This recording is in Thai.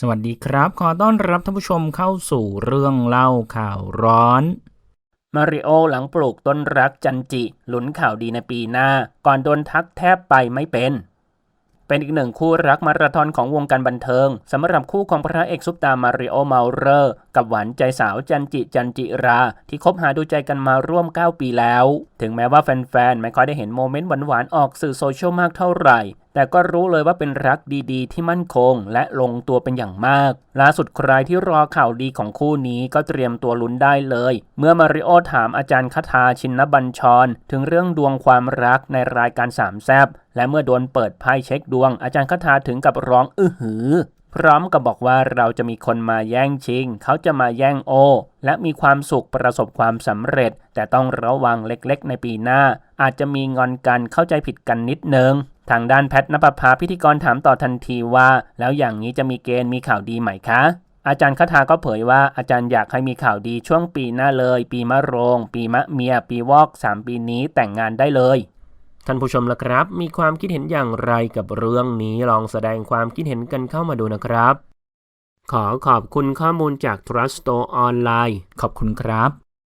สวัสดีครับ ขอต้อนรับท่านผู้ชมเข้าสู่เรื่องเล่าข่าวร้อน มาริโอหลังปลูกต้นรักจันจิ หลุนข่าวดีในปีหน้า ก่อนโดนทักแทบไปไม่เป็น เป็นอีกหนึ่งคู่รักมาราธอนของวงการบันเทิงสำหรับคู่ของพระเอกซุปตามาริโอเมาเรอร์ กับหวานใจสาวจันจิจันจิรา ที่คบหาดูใจกันมาร่วม 9 ปีแล้ว ถึงแม้ว่าแฟนๆไม่ค่อยได้เห็นโมเมนต์หวานๆออกสื่อโซเชียลมากเท่าไหร่ แต่ก็รู้เลยว่าเป็นรักดีๆ ที่มั่นคง และลงตัวเป็นอย่างมาก ล่าสุดใครที่รอข่าวดีของคู่นี้ก็เตรียมตัวลุ้นได้เลย เมื่อมาริโอถามอาจารย์คาทาชินบัญชร ถึงเรื่องดวงความรักในรายการสามแซบและเมื่อโดนเปิดไพ่เช็คดวง อาจารย์คาทาถึงกับร้องอื้อหือพร้อมกับบอกว่าเราจะมีคนมาแย่งชิง เขาจะมาแย่งโอ และมีความสุขประสบความสำเร็จ แต่ต้องระวังเล็กๆ ในปีหน้า อาจจะมีงอนกันเข้าใจผิดกันนิดนึง ทางด้านแพทนปภาพิธีกรถามต่อทันทีว่า แล้วอย่างนี้จะมีเกณฑ์มีข่าวดีไหมคะ อาจารย์คาทาก็เผยว่าอาจารย์อยากให้มีข่าวดีช่วงปีหน้าเลย ปีมะโรง ปีมะเมีย ปีวอก 3 ปีนี้แต่งงานได้เลยท่านผู้ชมล่ะครับ มีความคิดเห็นอย่างไรกับเรื่องนี้ลองแสดงความคิดเห็นกันเข้ามาดูนะครับ ขอขอบคุณข้อมูลจาก Trust Store ออนไลน์ขอบคุณครับ